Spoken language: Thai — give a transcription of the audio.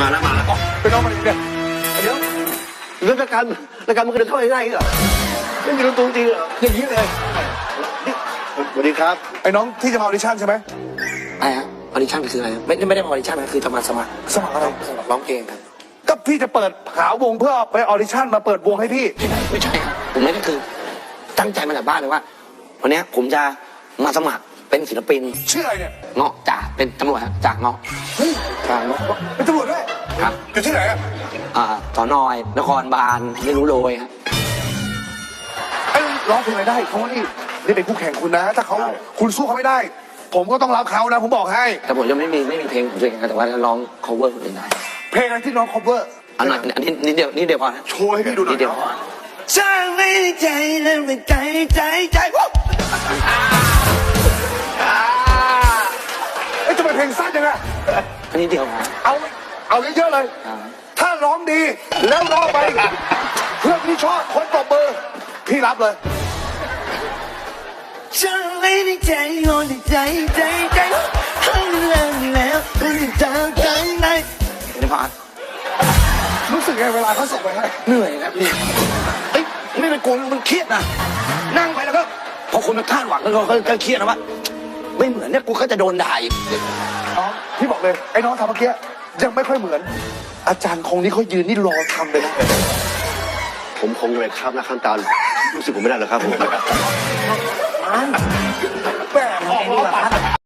มาแล้วมาแล้วไปน้องมาดิเนี่ยเดี๋ยวเรื่องรายการรายการมันก็เดินเข้าง่ายๆเหรอไม่มีดนตรีจริงเหรออย่างนี้เลยสวัสดีครับไอ้น้องที่จะมาออดิชั่นใช่ไหมอะไรฮะออดิชั่นคืออะไรครับไม่ไม่ได้มาออดิชั่นนะคือจะมาสมัครสมัครอะไรสมัครร้องเพลงครับก็พี่จะเปิดหาวงเพื่อไปออดิชั่นมาเปิดวงให้พี่ไม่ใช่ครับผมไม่ได้คือ ตั้งใจมาจากบ้านเลยว่าวันเนี้ยผมจะมาสมัครเป็นศิลปิน ชื่ออะไรเนี่ยเงาะจ่าเป็นตำรวจครับจากเงาะ เฮ้ยจากเงาะเป็นตำรวจด้วยครับ อยู่ที่ไหนอะอ่าสอนอยนครบาลไม่รู้โรยครับไอ้ร้องเพลงอะไรได้เขานี่นี่เป็นคู่แข่งคุณนะ ถ้าเขาคุณสู้เขาไม่ได้ ผมก็ต้องรับเขานะ ผมบอกให้ แต่ผมยังไม่มีไม่มีเพลงของตัวเองครับแต่ว่าร้อง cover เพลงได้เพลงอะไรที่น้อง cover อันหน่อยอันนี้นิดเดียวนิดเดียวพอนะโชว์ให้พี่ดูหน่อยนิดเดียวพอช่างไม่ใจเลยไม่ใจใจใจวู้เอ้ เป็นเพลงสั้นยังไงอันนี้เดียวพอเอาเอาเยอะๆเลย ครับ ถ้าร้องดีแล้วร้องไป เพื่อนที่ชอบคนตบมือพี่รับเลยฉันไม่ได้ใจโอนใจใจใจให้แล้วแล้วไม่ได้ใจใจไหนเดี๋ยวพอรู้สึกไงเวลาเขาส่งไปให้เหนื่อยครับเนี่ยเอ้ยไม่เป็นกลัวมันเครียดนะนั่งไปแล้วก็พอคนมันคาดหวังแล้วก็ก็เครียดนะว่า ไม่เหมือนเนี่ยกูก็จะโดนด่าอีกน้องพี่บอกเลยไอ้น้องทำเมื่อกี้ยังไม่ค่อยเหมือน อาจารย์คงนี้เขายืนนี่รอทำเลยนะผมคงเลยครับนะขั้นตอนรู้สึกผมไม่ได้หรอกครับผม